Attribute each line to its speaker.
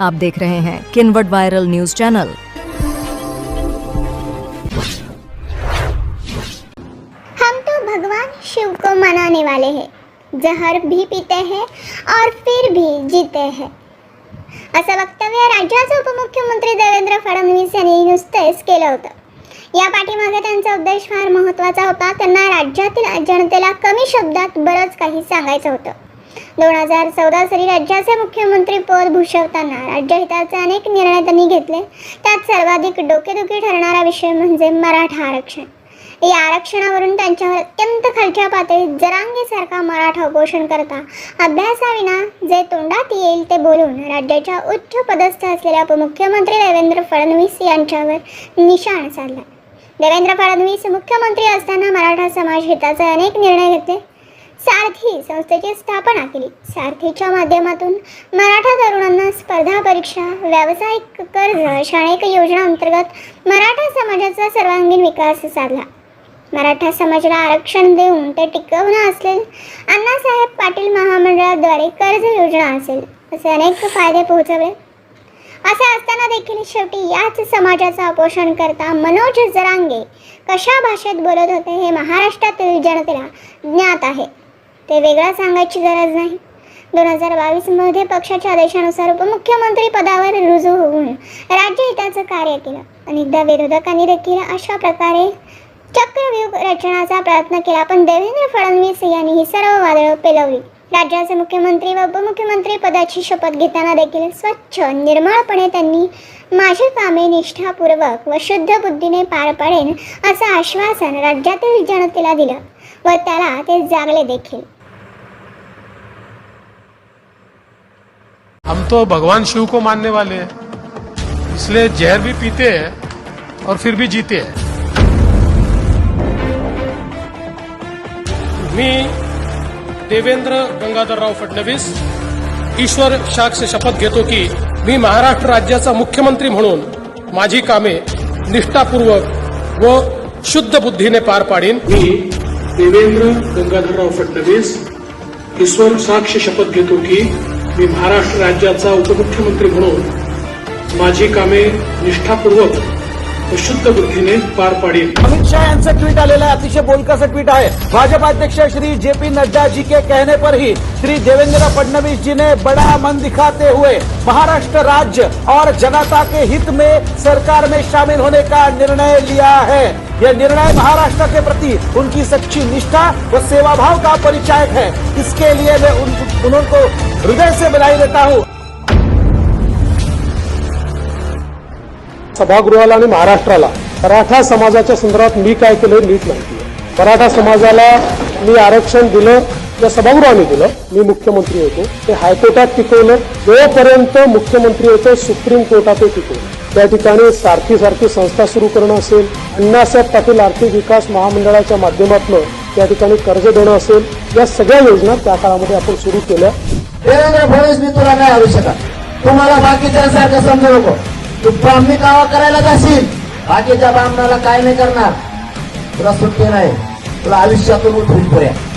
Speaker 1: आप देख रहे हैं किनवट वायरल न्यूज चैनल।
Speaker 2: हम तो भगवान शिव को मनाने वाले हैं। जहर भी पीते हैं और फिर भी जीते हैं। असं वक्तव्य राज्याचे उपमुख्यमंत्री देवेंद्र फडणवीस यांनी नुसतेच केलं होतं। या पाठीमागे त्यांचा उद्देश फार महत्त्वाचा होता. त्यांना राज्यातील जनतेला कमी शब्दात बरंच काही सांगायचं होतं. दोन हजार चौदा साली राज्याचे मुख्यमंत्री पद भूषवताना राज्यहिताचे अनेक निर्णय त्यांनी घेतले. त्यात सर्वाधिक डोकेदुखी ठरणारा विषय म्हणजे मराठा आरक्षण. या आरक्षणावरून त्यांच्यावर अत्यंत खालच्या पातळीत जरांगीसारखा मराठा उपोषण करता अभ्यासाविना जे तोंडात येईल ते बोलून राज्याच्या उच्च पदस्थ असलेल्या उपमुख्यमंत्री देवेंद्र फडणवीस यांच्यावर निशाण साधला. देवेंद्र फडणवीस मुख्यमंत्री असताना मराठा समाज हिताचे अनेक निर्णय घेतले. सारथी संस्थेची स्थापना केली. सारथीच्या माध्यमातून मराठा तरुणांना स्पर्धा परीक्षा व्यावसायिक कर्ज अशा अनेक योजना अंतर्गत मराठा समाजाचा सर्वांगीण विकास साधला. मराठा समाजाला आरक्षण देऊन ते टिकवणं असेल अण्णासाहेब पाटील महामंडळाद्वारे कर्ज योजना असेल असे अनेक फायदे पोहोचवले असे असताना देखील शेवटी याच समाजाचा अपोषण करता मनोज जरांगे कशा भाषेत बोलत होते हे महाराष्ट्रातील जनतेला ज्ञात आहे. ते वेगळा सांगायची गरज नाही. दोन हजार बावीसमध्ये पक्षाच्या आदेशानुसार उपमुख्यमंत्री पदावर रुजू होऊन राज्यहिताचं कार्य केलं अनेकदा विरोधकांनी देखील अशा प्रकारे चक्रव्यूह रचनाचा प्रयत्न केला. पण देवेंद्र फडणवीस यांनी ही सर्व वादळं पेलवली. राज्याचे मुख्यमंत्री व उपमुख्यमंत्री पदाची शपथ घेताना देखील स्वच्छ निर्मळपणे त्यांनी माझी कामे निष्ठापूर्वक व शुद्ध बुद्धीने पार पाडेन असं आश्वासन राज्यातील जनतेला दिलं व त्याला ते जागले देखील.
Speaker 3: हम तो भगवान शिव को मानने वाले हैं। इसलिए जहर भी पीते हैं और फिर भी जीते हैं। मी देवेंद्र गंगाधरराव फडणवीस ईश्वर साक्ष शपथ घेतो की मी महाराष्ट्र राज्याचा मुख्यमंत्री म्हणून माझी कामे निष्ठापूर्वक व शुद्ध बुद्धीने पार पाडीन. मी देवेंद्र गंगाधरराव फडणवीस ईश्वर साक्ष शपथ घेतो की मी महाराष्ट्र राज्याचा उपमुख्यमंत्री म्हणून माझी कामे निष्ठापूर्वक शुद्ध बुद्धीने पार पाडीन.
Speaker 4: अमित शाह यांचं ट्विट आलेलं आहे अतिशय बोलकंसं ट्विट आहे. भाजपा अध्यक्ष श्री जे पी नड्डा जी के कहने पर ही श्री देवेंद्र फडणवीस जी ने बड़ा मन दिखाते हुए महाराष्ट्र राज्य और जनता के हित में सरकार में शामिल होने का निर्णय लिया है. यह निर्णय महाराष्ट्र के प्रति उनकी सच्ची निष्ठा व सेवा भाव का परिचायक है. इसके लिए मैं उन, उनको हृदय से बधाई देता हूँ.
Speaker 3: सभागृहाला आणि महाराष्ट्राला. मराठा समाजाच्या संदर्भात मी काय केलं नीट माहिती आहे. मराठा समाजाला मी आरक्षण दिलं या सभागृहाने दिलं. मी मुख्यमंत्री होतो. ते हायकोर्टात टिकवलं. जोपर्यंत मुख्यमंत्री होतो सुप्रीम कोर्टात टिकवलं. त्या ठिकाणी सारखी सारखी संस्था सुरू करणं असेल अण्णासाहेब पाटील आर्थिक विकास महामंडळाच्या माध्यमातून त्या ठिकाणी कर्ज देणं असेल या सगळ्या योजना त्या काळामध्ये आपण सुरू केल्या.
Speaker 5: देवेंद्र फडणवीस मी तुला नाही आवश्यक शकत? तुम्हाला बाकीच्यांसारखं समजू नको. तू ब्राह्मी कावा करायला जाशील. बाकीच्या ब्राह्मणाला काय नाही करणार. तुला सुट्टी नाही. तुला आयुष्यातून उठून पुऱ्या.